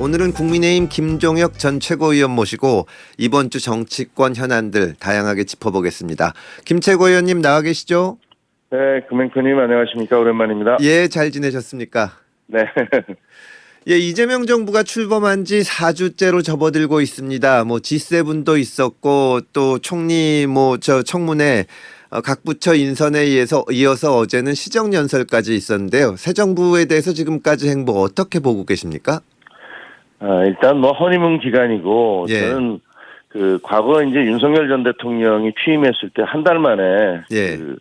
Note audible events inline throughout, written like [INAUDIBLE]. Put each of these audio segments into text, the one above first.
오늘은 국민의힘 김종혁 전 최고위원 모시고 이번 주 정치권 현안들 다양하게 짚어보겠습니다. 김 최고위원님 나와 계시죠? 네, 금행크님 안녕하십니까 오랜만입니다. 예, 잘 지내셨습니까? 네, [LAUGHS] 예, 이재명 정부가 출범한 지 4주째로 접어들고 있습니다. 뭐 G7도 있었고 또 총리 뭐 저 청문회 어, 각 부처 인선에 의해서 이어서 어제는 시정 연설까지 있었는데요. 새 정부에 대해서 지금까지 행보 어떻게 보고 계십니까? 아, 일단 뭐 허니문 기간이고 예. 저는 그 과거 이제 윤석열 전 대통령이 취임했을 때 한 달 만에 예. 그,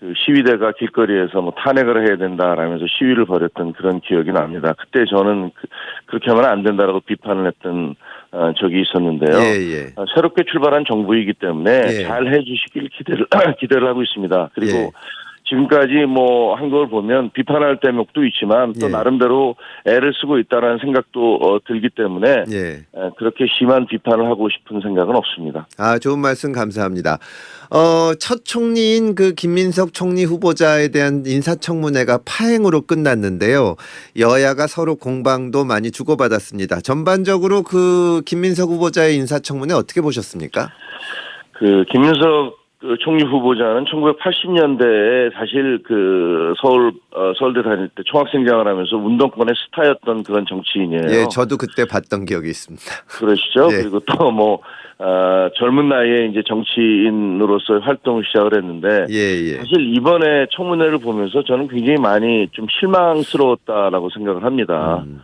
그 시위대가 길거리에서 뭐 탄핵을 해야 된다라면서 시위를 벌였던 그런 기억이 납니다. 그때 저는 그, 그렇게 하면 안 된다라고 비판을 했던 어, 적이 있었는데요. 예, 예. 어, 새롭게 출발한 정부이기 때문에 예. 잘 해주시길 기대를 [CLEARS THROAT] 기대를 하고 있습니다. 그리고 예. 지금까지 뭐 한 걸 보면 비판할 대목도 있지만 또 예. 나름대로 애를 쓰고 있다라는 생각도 어, 들기 때문에 예. 에, 그렇게 심한 비판을 하고 싶은 생각은 없습니다. 아, 좋은 말씀 감사합니다. 어, 첫 총리인 그 김민석 총리 후보자에 대한 인사청문회가 파행으로 끝났는데요. 여야가 서로 공방도 많이 주고받았습니다. 전반적으로 그 김민석 후보자의 인사청문회 어떻게 보셨습니까? 그 김윤석 그 총리 후보자는 1980년대에 사실 그 서울 어, 서울대 다닐 때 총학생장을 하면서 운동권의 스타였던 그런 정치인이에요. 예, 저도 그때 봤던 기억이 있습니다. 그러시죠. [LAUGHS] 예. 그리고 또뭐 어, 젊은 나이에 이제 정치인으로서 활동을 시작을 했는데 예, 예. 사실 이번에 청문회를 보면서 저는 굉장히 많이 좀 실망스러웠다라고 생각을 합니다. 음,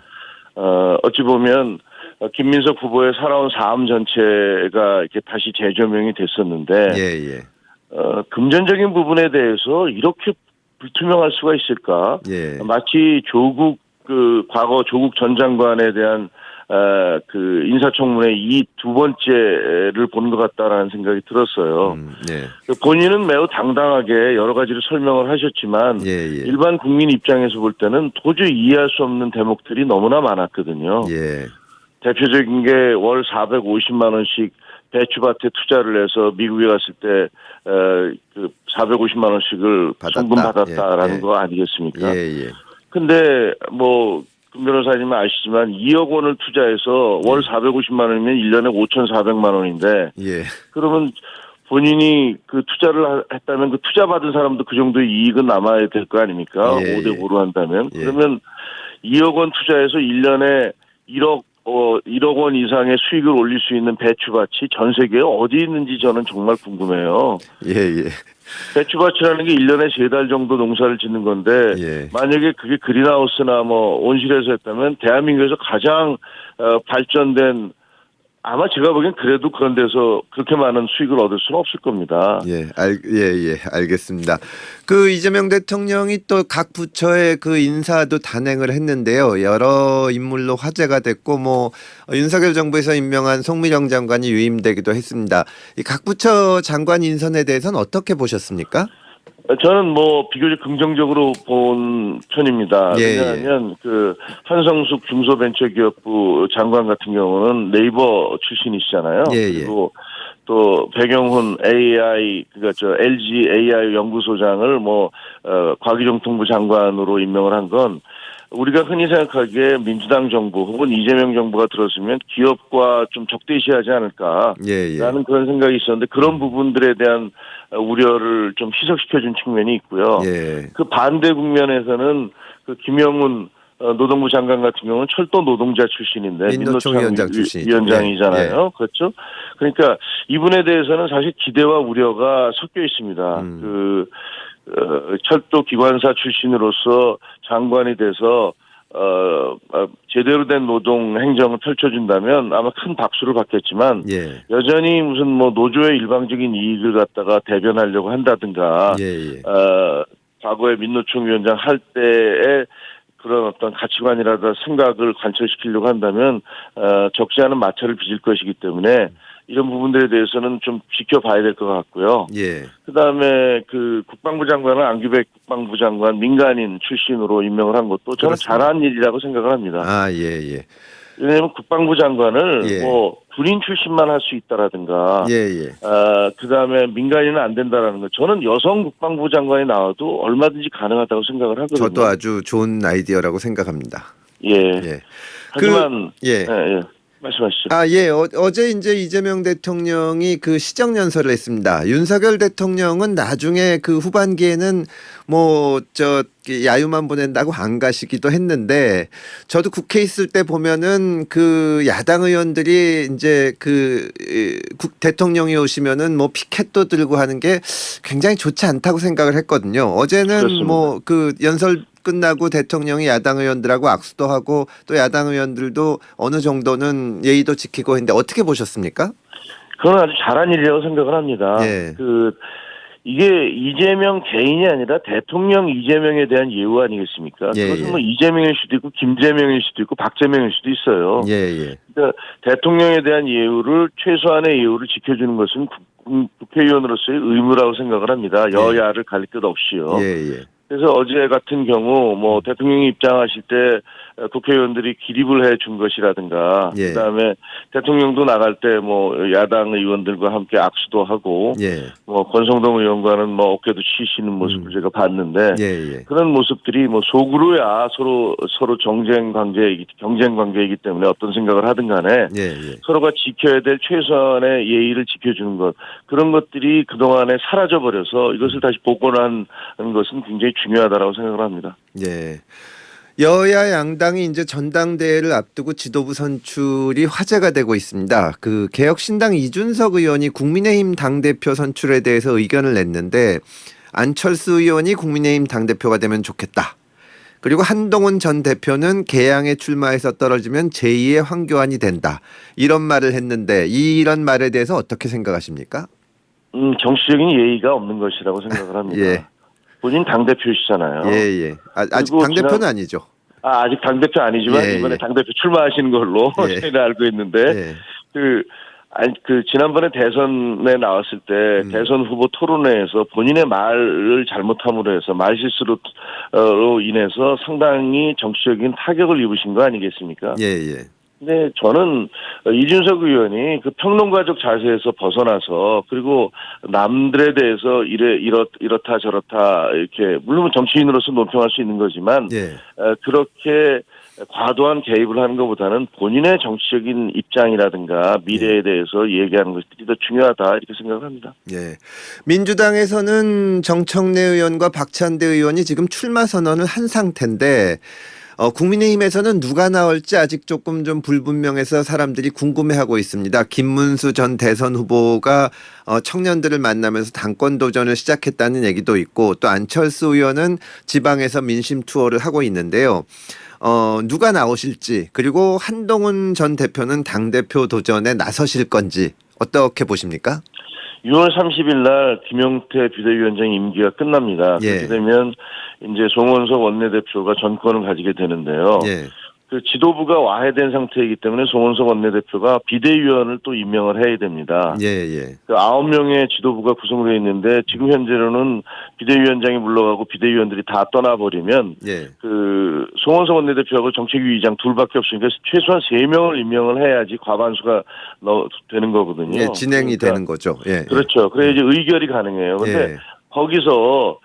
어, 어찌 보면 어, 김민석 후보의 살아온 삶 전체가 이렇게 다시 재조명이 됐었는데 예, 예. 어, 금전적인 부분에 대해서 이렇게 불투명할 수가 있을까? 예. 마치 조국 그 과거 조국 전 장관에 대한 어, 그 인사청문회 이 두 번째를 보는 것 같다라는 생각이 들었어요. 음, 예. 본인은 매우 당당하게 여러 가지로 설명을 하셨지만 예, 예. 일반 국민 입장에서 볼 때는 도저히 이해할 수 없는 대목들이 너무나 많았거든요. 예. 대표적인 게 월 450만 원씩 배추밭에 투자를 해서 미국에 갔을 때 어, 그 450만 원씩을 받았다. 송금 받았다라는 예, 예. 거 아니겠습니까? 예, 예. 근데 뭐금 변호사님은 아시지만 2억 원을 투자해서 월 450만 원이면 1년에 5,400만 원인데 예. 그러면 본인이 그 투자를 하- 했다면 그 투자 받은 사람도 그 정도의 이익은 남아야 될 거 아닙니까? 예, 5대 예. 5로 한다면 예. 그러면 2억 원 투자해서 1년에 1억 어 1억 원 이상의 수익을 올릴 수 있는 배추밭이 전 세계에 어디 있는지 저는 정말 궁금해요. 예, 예. 배추밭이라는 게 1년에 3달 정도 농사를 짓는 건데 예. 만약에 그게 그린하우스나 뭐 온실에서 했다면 대한민국에서 가장 어, 발전된 아마 제가 보기엔 그래도 그런 데서 그렇게 많은 수익을 얻을 수는 없을 겁니다. 예, 알, 예, 예, 알겠습니다. 그 이재명 대통령이 또 각 부처의 그 인사도 단행을 했는데요. 여러 인물로 화제가 됐고, 뭐, 어, 윤석열 정부에서 임명한 송미령 장관이 유임되기도 했습니다. 이 각 부처 장관 인선에 대해서는 어떻게 보셨습니까? 저는 뭐 비교적 긍정적으로 본 편입니다. 예, 왜냐하면 그 한성숙 중소벤처기업부 장관 같은 경우는 네이버 출신이시잖아요. 예, 예. 그리고 또 배경훈 AI 그니까 저 LG AI 연구소장을 뭐 어, 과기정통부 장관으로 임명을 한건 우리가 흔히 생각하기에 민주당 정부 혹은 이재명 정부가 들었으면 기업과 좀 적대시하지 않을까. 예, 예. 라는 그런 생각이 있었는데 그런 부분들에 대한 어, 우려를 좀 희석시켜준 측면이 있고요. 예. 그 반대 국면에서는 그 김영훈 어, 노동부 장관 같은 경우는 철도 노동자 출신인데 민노총 위원장 출신이죠. 위원장이잖아요. 그렇죠. 그러니까 이분에 대해서는 사실 기대와 우려가 섞여 있습니다. 음. 그 어, 철도 기관사 출신으로서 장관이 돼서 어, 어, 제대로 된 노동 행정을 펼쳐준다면 아마 큰 박수를 받겠지만 예. 여전히 무슨 뭐 노조의 일방적인 이익을 갖다가 대변하려고 한다든가 예, 예. 어, 과거에 민노총 위원장 할 때의 그런 어떤 가치관이라든가 생각을 관철시키려고 한다면 어, 적지 않은 마찰을 빚을 것이기 때문에 이런 부분들에 대해서는 좀 지켜봐야 될 것 같고요. 예. 그다음에 그 국방부 장관은 안규백 국방부 장관 민간인 출신으로 임명을 한 것도 저는 그렇습니다. 잘한 일이라고 생각을 합니다. 아, 예, 예. 왜냐하면 국방부 장관을 예. 뭐 군인 출신만 할 수 있다라든가 예, 예. 아, 그 다음에 민간인은 안 된다라는 거. 저는 여성 국방부 장관이 나와도 얼마든지 가능하다고 생각을 하거든요. 저도 아주 좋은 아이디어라고 생각합니다. 예. 예. 하지만 예. 예, 예. 말씀하시죠. 아, 예. 어, 어제 이제 이재명 대통령이 그 시정 연설을 했습니다. 윤석열 대통령은 나중에 그 후반기에는 뭐, 저, 야유만 보낸다고 안 가시기도 했는데 저도 국회 있을 때 보면은 그 야당 의원들이 이제 그 이, 국 대통령이 오시면은 뭐 피켓도 들고 하는 게 굉장히 좋지 않다고 생각을 했거든요. 어제는. 뭐 그 연설 끝나고 대통령이 야당 의원들하고 악수도 하고 또 야당 의원들도 어느 정도는 예의도 지키고 했는데 어떻게 보셨습니까? 그건 아주 잘한 일이라고 생각을 합니다. 예. 그 이게 이재명 개인이 아니라 대통령 이재명에 대한 예우 아니겠습니까? 예, 그것은 예. 뭐 이재명일 수도 있고 김재명일 수도 있고 박재명일 수도 있어요. 예, 예. 그러니까 대통령에 대한 예우를 최소한의 예우를 지켜주는 것은 국- 국회의원으로서의 의무라고 생각을 합니다. 여야를 가릴 것 없이요. 예, 예. 그래서 어제 같은 경우 뭐 대통령이 입장하실 때 어, 국회의원들이 기립을 해 준 것이라든가 예. 그다음에 대통령도 나갈 때 뭐 야당 의원들과 함께 악수도 하고 예. 뭐 권성동 의원과는 뭐 어깨도 치시는 모습을 제가 봤는데 예, 예. 그런 모습들이 뭐 속으로야 서로 서로 정쟁 관계이기 경쟁 관계이기 때문에 어떤 생각을 하든 간에 예, 예. 서로가 지켜야 될 최소한의 예의를 지켜주는 것 그런 것들이 그동안에 사라져 버려서 이것을 다시 복원하는 것은 굉장히 중요하다라고 생각을 합니다. 예. 여야 양당이 이제 전당대회를 앞두고 지도부 선출이 화제가 되고 있습니다. 그 개혁신당 이준석 의원이 국민의힘 당대표 선출에 대해서 의견을 냈는데 안철수 의원이 국민의힘 당대표가 되면 좋겠다. 그리고 한동훈 전 대표는 개항에 출마해서 떨어지면 제2의 황교안이 된다. 이런 말을 했는데 이런 말에 대해서 어떻게 생각하십니까? 음, 정치적인 예의가 없는 것이라고 생각을 합니다. [LAUGHS] 예. 본인 당 대표시잖아요. 예, 예. 아, 아직 그리고 당대표는 지난- 아니죠. 아, 아직 당 대표 아니지만 예, 이번에 예. 당 대표 출마하시는 걸로 예. [LAUGHS] 저희는 알고 있는데 예. 그, 아니, 그, 지난번에 대선에 나왔을 때, 음. 대선 후보 토론회에서 본인의 말을 잘못함으로 해서, 말 실수로, 어, 인해서 상당히 정치적인 타격을 입으신 거 아니겠습니까? 예, 예. 근데 저는 이준석 의원이 그 평론가적 자세에서 벗어나서 그리고 남들에 대해서 이래 이렇 이렇다 저렇다 이렇게 물론 정치인으로서 논평할 수 있는 거지만 예. 어, 그렇게 과도한 개입을 하는 것보다는 본인의 정치적인 입장이라든가 미래에 대해서 얘기하는 것들이 더 중요하다 이렇게 생각을 합니다. 예. 민주당에서는 정청래 의원과 박찬대 의원이 지금 출마 선언을 한 상태인데 어, 국민의힘에서는 누가 나올지 아직 조금 좀 불분명해서 사람들이 궁금해하고 있습니다. 김문수 전 대선 후보가 어, 청년들을 만나면서 당권 도전을 시작했다는 얘기도 있고 또 안철수 의원은 지방에서 민심 투어를 하고 있는데요. 어, 누가 나오실지 그리고 한동훈 전 대표는 당 대표 도전에 나서실 건지 어떻게 보십니까? 6월 30일 날 김용태 비대위원장 임기가 끝납니다. 예. 그렇게 되면 이제 송원석 원내대표가 전권을 가지게 되는데요. 예. 그 지도부가 와해된 상태이기 때문에 송원석 원내대표가 비대위원을 또 임명을 해야 됩니다. 예, 예. 그 아홉 명의 지도부가 구성되어 있는데 지금 현재로는 비대위원장이 물러가고 비대위원들이 다 떠나버리면 예. 그 송원석 원내대표하고 정책위의장 둘밖에 없으니까 최소한 세 명을 임명을 해야지 과반수가 넣 되는 거거든요. 예, 진행이 그러니까 되는 거죠. 예. 그렇죠. 그래야지 의결이 가능해요. 근데 예. 거기서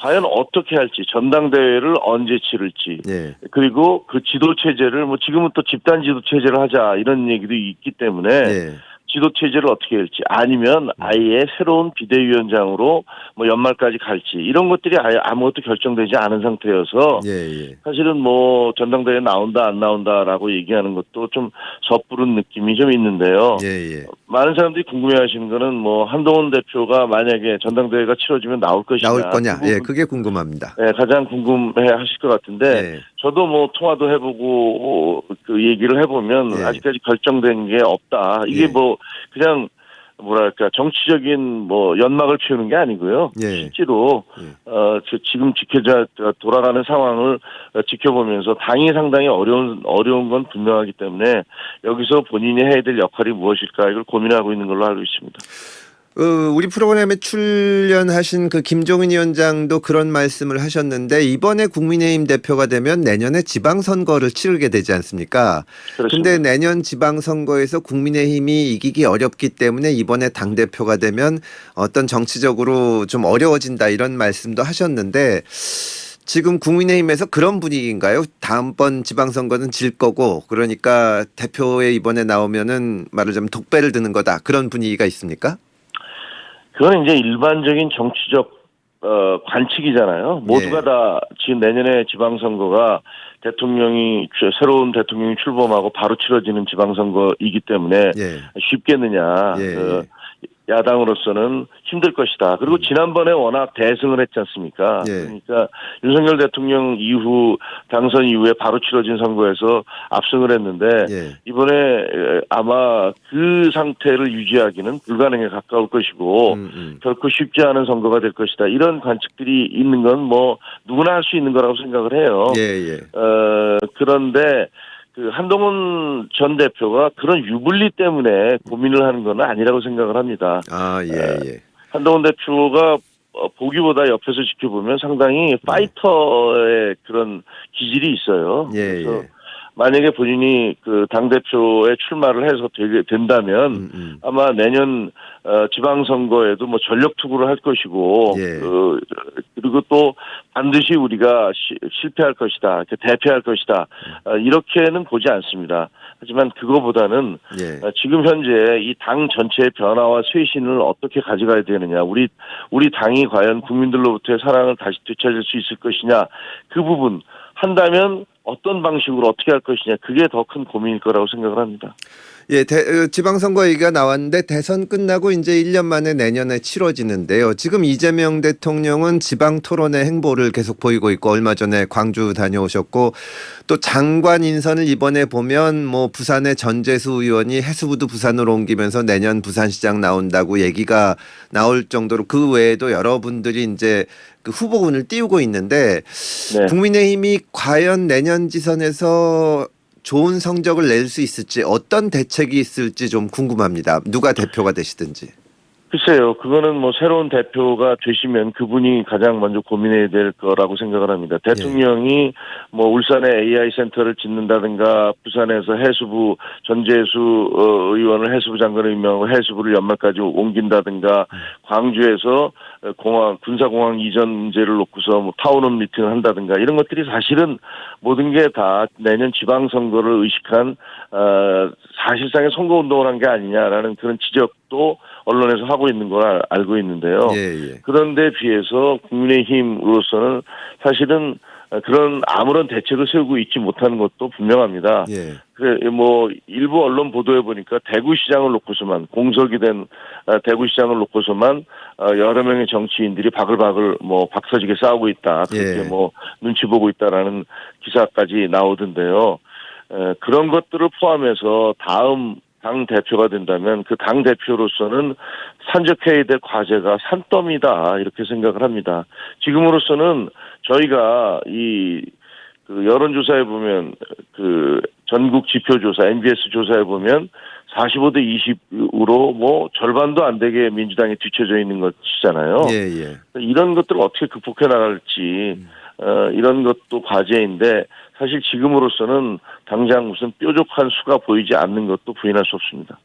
과연 어떻게 할지 전당대회를 언제 치를지 예. 그리고 그 지도 체제를 뭐 지금은 또 집단 지도 체제를 하자 이런 얘기도 있기 때문에 예. 지도 체제를 어떻게 할지 아니면 아예 새로운 비대위원장으로 뭐 연말까지 갈지 이런 것들이 아예 아무것도 결정되지 않은 상태여서 예, 예. 사실은 뭐 전당대회 나온다 안 나온다라고 얘기하는 것도 좀 섣부른 느낌이 좀 있는데요. 예, 예. 많은 사람들이 궁금해하시는 거는 뭐 한동훈 대표가 만약에 전당대회가 치러지면 나올 것이냐 나올 거냐? 그 예, 부분, 그게 궁금합니다. 네, 가장 궁금해하실 것 같은데 예. 저도 뭐 통화도 해보고 그 얘기를 해보면 예. 아직까지 결정된 게 없다. 이게 예. 뭐 그냥 뭐랄까 정치적인 뭐 연막을 피우는 게 아니고요. 예. 실제로 예. 어 저- 지금 지켜져 돌아가는 상황을 어, 지켜보면서 당이 상당히 어려운 어려운 건 분명하기 때문에 여기서 본인이 해야 될 역할이 무엇일까 이걸 고민하고 있는 걸로 알고 있습니다. 어, 우리 프로그램에 출연하신 그 김종인 위원장도 그런 말씀을 하셨는데 이번에 국민의힘 대표가 되면 내년에 지방선거를 치르게 되지 않습니까? 근데 내년 지방선거에서 국민의힘이 이기기 어렵기 때문에 이번에 당 대표가 되면 어떤 정치적으로 좀 어려워진다 이런 말씀도 하셨는데 지금 국민의힘에서 그런 분위기인가요? 다음번 지방선거는 질 거고 그러니까 대표에 이번에 나오면은 말하자면 독배를 드는 거다 그런 분위기가 있습니까? 그건 이제 일반적인 정치적 어, 관측이잖아요. 모두가 예. 다 지금 내년에 지방선거가 대통령이 주- 새로운 대통령이 출범하고 바로 치러지는 지방선거이기 때문에 예. 쉽겠느냐. 예, 그 야당으로서는 힘들 것이다. 그리고 지난번에 워낙 대승을 했지 않습니까? 예. 그러니까 윤석열 대통령 이후 당선 이후에 바로 치러진 선거에서 압승을 했는데 예. 이번에 에, 아마 그 상태를 유지하기는 불가능에 가까울 것이고 음, 음. 결코 쉽지 않은 선거가 될 것이다. 이런 관측들이 있는 건 뭐 누구나 할 수 있는 거라고 생각을 해요. 예, 예. 어, 그런데 그 한동훈 전 대표가 그런 유불리 때문에 고민을 하는 건 아니라고 생각을 합니다. 아, 예, 예. 한동훈 대표가 어, 보기보다 옆에서 지켜보면 상당히 파이터의 그런 기질이 있어요. 예, 그래서 예. 만약에 본인이 그 당대표에 출마를 해서 되게 된다면 음, 음. 아마 내년 어, 지방선거에도 뭐 전력 투구를 할 것이고 예. 그, 그리고 또 반드시 우리가 시- 실패할 것이다, 그 대패할 것이다 어, 이렇게는 보지 않습니다. 하지만 그거보다는 예. 어, 지금 현재 이 당 전체의 변화와 쇄신을 어떻게 가져가야 되느냐, 우리 우리 당이 과연 국민들로부터의 사랑을 다시 되찾을 수 있을 것이냐 그 부분 한다면 어떤 방식으로 어떻게 할 것이냐 그게 더 큰 고민일 거라고 생각을 합니다. 예, 대, 어, 지방선거 얘기가 나왔는데 대선 끝나고 이제 1년 만에 내년에 치러지는데요. 지금 이재명 대통령은 지방 토론의 행보를 계속 보이고 있고 얼마 전에 광주 다녀오셨고 또 장관 인선을 이번에 보면 뭐 부산의 전재수 의원이 해수부도 부산으로 옮기면서 내년 부산시장 나온다고 얘기가 나올 정도로 그 외에도 여러분들이 이제 그 후보군을 띄우고 있는데 네. 국민의힘이 과연 내년 지선에서 좋은 성적을 낼 수 있을지 어떤 대책이 있을지 좀 궁금합니다. 누가 대표가 되시든지. 글쎄요, 그거는 뭐 새로운 대표가 되시면 그분이 가장 먼저 고민해야 될 거라고 생각을 합니다. 대통령이 뭐 울산에 AI 센터를 짓는다든가 부산에서 해수부 전재수 어, 의원을 해수부 장관을 임명하고 해수부를 연말까지 옮긴다든가 광주에서 어, 공항 군사공항 이전 문제를 놓고서 뭐 타운홈 미팅을 한다든가 이런 것들이 사실은 모든 게 다 내년 지방선거를 의식한 어, 사실상의 선거운동을 한 게 아니냐라는 그런 지적도 언론에서 하고 있는 걸 알- 알고 있는데요. 예, 예. 그런데 비해서 국민의힘으로서는 사실은 그런 아무런 대책을 세우고 있지 못하는 것도 분명합니다. 예. 그래 뭐 일부 언론 보도해 보니까 대구시장을 놓고서만 공석이 된 어, 대구시장을 놓고서만 어, 여러 명의 정치인들이 바글바글 뭐 박서지게 싸우고 있다 그렇게 예. 뭐 눈치 보고 있다라는 기사까지 나오던데요. 에, 그런 것들을 포함해서 다음 당 대표가 된다면 그 당 대표로서는 산적해야 될 과제가 산더미다 이렇게 생각을 합니다. 지금으로서는 저희가 이 그 여론조사에 보면 그 전국 지표조사 NBS 조사에 보면 45대 20으로 뭐 절반도 안 되게 민주당이 뒤쳐져 있는 것이잖아요. 예, 예. 이런 것들을 어떻게 극복해 나갈지 어, 이런 것도 과제인데 사실 지금으로서는 당장 무슨 뾰족한 수가 보이지 않는 것도 부인할 수 없습니다.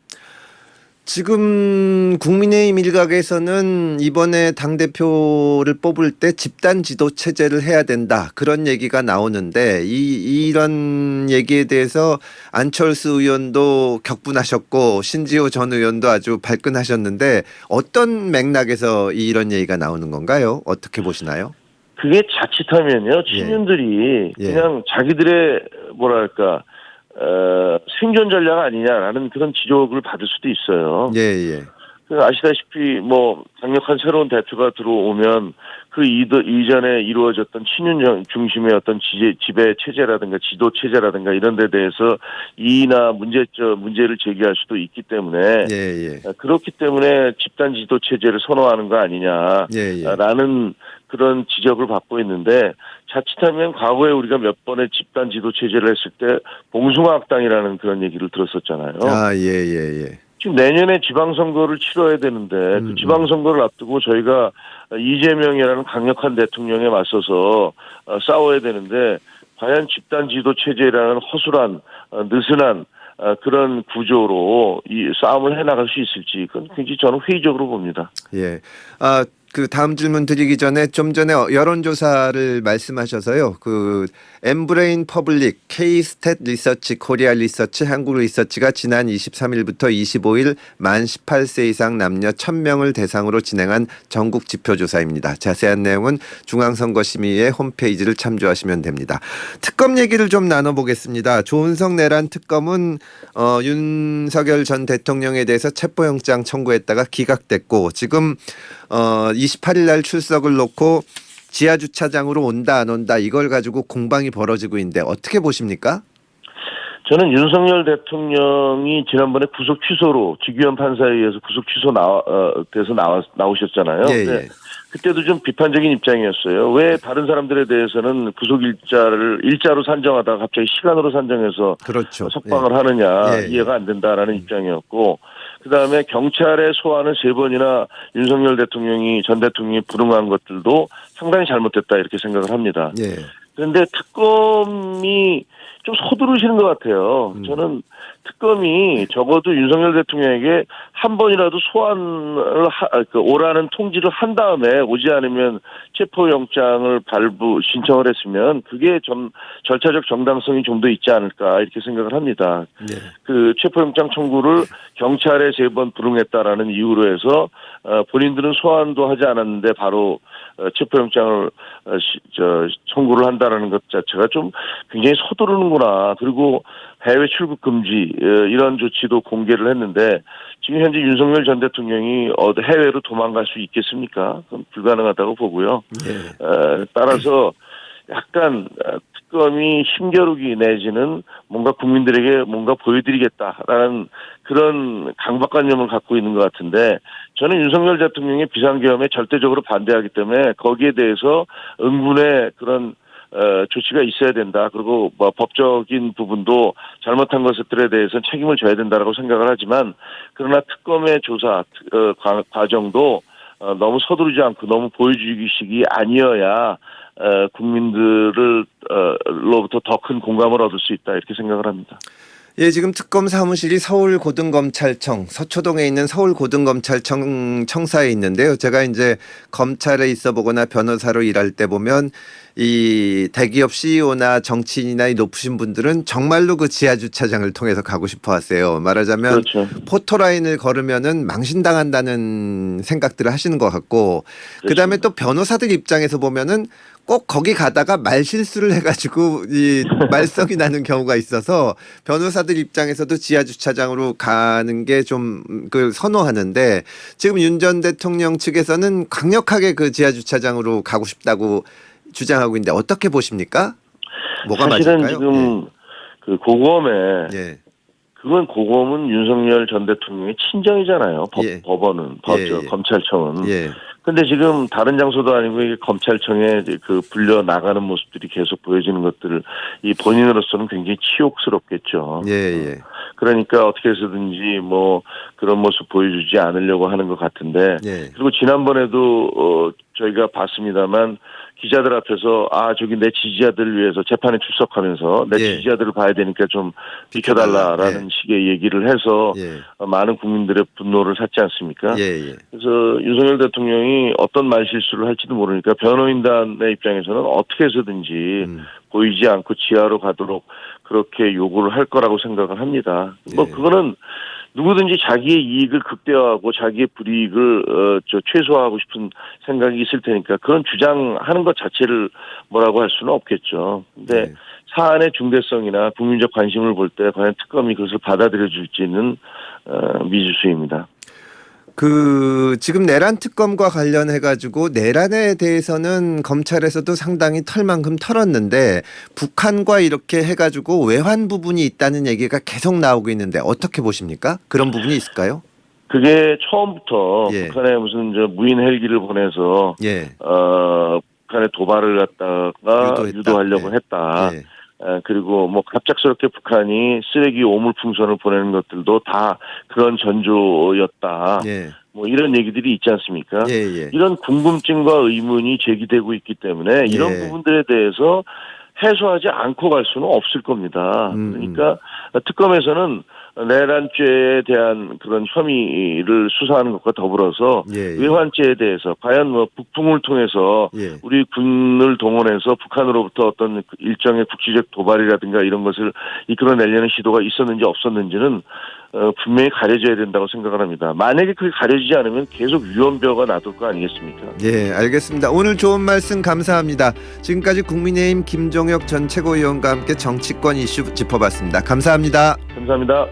지금 국민의힘 일각에서는 이번에 당 대표를 뽑을 때 집단 지도 체제를 해야 된다 그런 얘기가 나오는데 이 이런 얘기에 대해서 안철수 의원도 격분하셨고 신지호 전 의원도 아주 발끈하셨는데 어떤 맥락에서 이런 얘기가 나오는 건가요? 어떻게 보시나요? 그게 자칫하면요 친윤들이 예. 그냥 자기들의 뭐랄까 어, 생존 전략 아니냐라는 그런 지적을 받을 수도 있어요. 예, 예. 그 아시다시피 뭐 강력한 새로운 대표가 들어오면 그 이전에 이루어졌던 친윤 정- 중심의 어떤 지배, 지배 체제라든가 지도 체제라든가 이런 데 대해서 이의나 문제점 문제를 제기할 수도 있기 때문에 예, 예. 아, 그렇기 때문에 집단 지도 체제를 선호하는 거 아니냐라는 예, 예. 그런 지적을 받고 있는데 자칫하면 과거에 우리가 몇 번의 집단 지도 체제를 했을 때 봉숭아학당이라는 그런 얘기를 들었었잖아요. 아, 예, 예, 예. 지금 내년에 지방선거를 치러야 되는데 음, 그 지방선거를 앞두고 저희가 이재명이라는 강력한 대통령에 맞서서 어, 싸워야 되는데 과연 집단 지도 체제라는 허술한 어, 느슨한 어, 그런 구조로 이 싸움을 해나갈 수 있을지 그건 굉장히 저는 회의적으로 봅니다. 예. 아, 그 다음 질문 드리기 전에 좀 전에 여론조사를 말씀하셔서요. 그 엠브레인 퍼블릭, K-스탯 리서치, 코리아 리서치, 한국 리서치가 지난 23일부터 25일 만 18세 이상 남녀 1000명을 대상으로 진행한 전국 지표조사입니다. 자세한 내용은 중앙선거심의회 홈페이지를 참조하시면 됩니다. 특검 얘기를 좀 나눠보겠습니다. 조은석 내란 특검은 어, 윤석열 전 대통령에 대해서 체포영장 청구했다가 기각됐고 지금 어, 28일 날 출석을 놓고 지하 주차장으로 온다 안 온다 이걸 가지고 공방이 벌어지고 있는데 어떻게 보십니까? 저는 윤석열 대통령이 지난번에 구속 취소로 지규현 판사에 의해서 구속 취소 나와 어, 돼서 나와 나오셨잖아요. 예, 예. 그때도 좀 비판적인 입장이었어요. 왜 다른 사람들에 대해서는 구속 일자를 일자로 산정하다가 갑자기 시간으로 산정해서 그렇죠. 석방을 하느냐 예, 예. 이해가 안 된다라는 입장이었고 그다음에 경찰의 소환을 세 번이나 윤석열 대통령이 전 대통령이 불응한 것들도 상당히 잘못됐다 이렇게 생각을 합니다. 예. 예. 그런데 특검이 좀 서두르시는 것 같아요. 음. 저는 특검이 적어도 윤석열 대통령에게 한 번이라도 소환을 하, 아, 그 오라는 통지를 한 다음에 오지 않으면 체포영장을 발부 신청을 했으면 그게 좀 절차적 정당성이 좀 더 있지 않을까 이렇게 생각을 합니다. 예. 그 체포영장 청구를 경찰에 세 번 불응했다라는 이유로 해서 어, 본인들은 소환도 하지 않았는데 바로 어, 체포영장을 어, 청구를 한다라는 것 자체가 좀 굉장히 서두르는구나. 그리고 해외 출국 금지 어, 이런 조치도 공개를 했는데 지금 현재 윤석열 전 대통령이 해외로 도망갈 수 있겠습니까? 그건 불가능하다고 보고요. 예. 어, 따라서 약간 어, 특검이 힘겨루기 내지는 뭔가 국민들에게 뭔가 보여드리겠다라는 그런 강박관념을 갖고 있는 것 같은데 저는 윤석열 대통령의 비상계엄에 절대적으로 반대하기 때문에 거기에 대해서 응분의 그런 어, 조치가 있어야 된다. 그리고 뭐 법적인 부분도 잘못한 것들에 대해서 책임을 져야 된다라고 생각을 하지만 그러나 특검의 조사 어, 과- 과정도 어, 너무 서두르지 않고 너무 보여주기식이 아니어야 어, 국민들을 어, 로부터 더 큰 공감을 얻을 수 있다 이렇게 생각을 합니다. 예, 지금 특검 사무실이 서울고등검찰청 서초동에 있는 서울고등검찰청 청사에 있는데요. 제가 이제 검찰에 있어 보거나 변호사로 일할 때 보면 이 대기업 CEO나 정치인이나 이 높으신 분들은 정말로 그 지하 주차장을 통해서 가고 싶어 하세요. 말하자면 그렇죠. 포토라인을 걸으면은 망신당한다는 생각들을 하시는 것 같고 그다음에 또 변호사들 입장에서 보면은 꼭 거기 가다가 말 실수를 해가지고 이 말썽이 나는 경우가 있어서 변호사들 입장에서도 지하 주차장으로 가는 게 좀 그 선호하는데 지금 윤 전 대통령 측에서는 강력하게 그 지하 주차장으로 가고 싶다고 주장하고 있는데 어떻게 보십니까? 뭐가 사실은 맞을까요? 지금 그 고검에 예. 예. 그건 고검은 윤석열 전 대통령의 친정이잖아요. 법, 예. 법원은 법, 예, 저, 예. 검찰청은. 예. 근데 지금 다른 장소도 아니고 검찰청에 그 불려 나가는 모습들이 계속 보여지는 것들을 이 본인으로서는 굉장히 치욕스럽겠죠. 예, 예. 그러니까 어떻게 해서든지 뭐 그런 모습 보여주지 않으려고 하는 것 같은데 예. 그리고 지난번에도 어 저희가 봤습니다만 기자들 앞에서 아 저기 내 지지자들을 위해서 재판에 출석하면서 내 예. 지지자들을 봐야 되니까 좀 비켜달라. 비켜달라라는 식의 얘기를 해서 예. 어, 많은 국민들의 분노를 샀지 않습니까? 예, 예. 그래서 윤석열 대통령이 어떤 말 실수를 할지도 모르니까 변호인단의 입장에서는 어떻게 해서든지 음. 보이지 않고 지하로 가도록 그렇게 요구를 할 거라고 생각을 합니다. 뭐 예. 그거는 누구든지 자기의 이익을 극대화하고 자기의 불이익을 어, 저 최소화하고 싶은 생각이 있을 테니까 그런 주장하는 것 자체를 뭐라고 할 수는 없겠죠. 근데 네. 사안의 중대성이나 국민적 관심을 볼 때 과연 특검이 그것을 받아들여 줄지는 어, 미지수입니다. 그 지금 내란 특검과 관련해 가지고 내란에 대해서는 검찰에서도 상당히 털만큼 털었는데 북한과 이렇게 해 가지고 외환 부분이 있다는 얘기가 계속 나오고 있는데 어떻게 보십니까? 그런 부분이 있을까요? 그게 처음부터 예. 북한에 무슨 저 무인 헬기를 보내서 예. 어 북한의 도발을 갖다가 유도했다. 유도하려고 예. 했다. 예. 에, 그리고 뭐 갑작스럽게 북한이 쓰레기 오물 풍선을 보내는 것들도 다 그런 전조였다. 예. 뭐 이런 얘기들이 있지 않습니까? 예, 예. 이런 궁금증과 의문이 제기되고 있기 때문에 이런 예. 부분들에 대해서 해소하지 않고 갈 수는 없을 겁니다. 음, 그러니까 특검에서는 내란죄에 대한 그런 혐의를 수사하는 것과 더불어서 예, 예. 외환죄에 대해서 과연 뭐 북풍을 통해서 예. 우리 군을 동원해서 북한으로부터 어떤 그 일정의 국지적 도발이라든가 이런 것을 이끌어내려는 시도가 있었는지 없었는지는 어, 분명히 가려져야 된다고 생각을 합니다. 만약에 그게 가려지지 않으면 계속 유언벼가 놔둘 거 아니겠습니까? 예, 알겠습니다. 오늘 좋은 말씀 감사합니다. 지금까지 국민의힘 김종혁 전 최고위원과 함께 정치권 이슈 짚어봤습니다. 감사합니다. 감사합니다.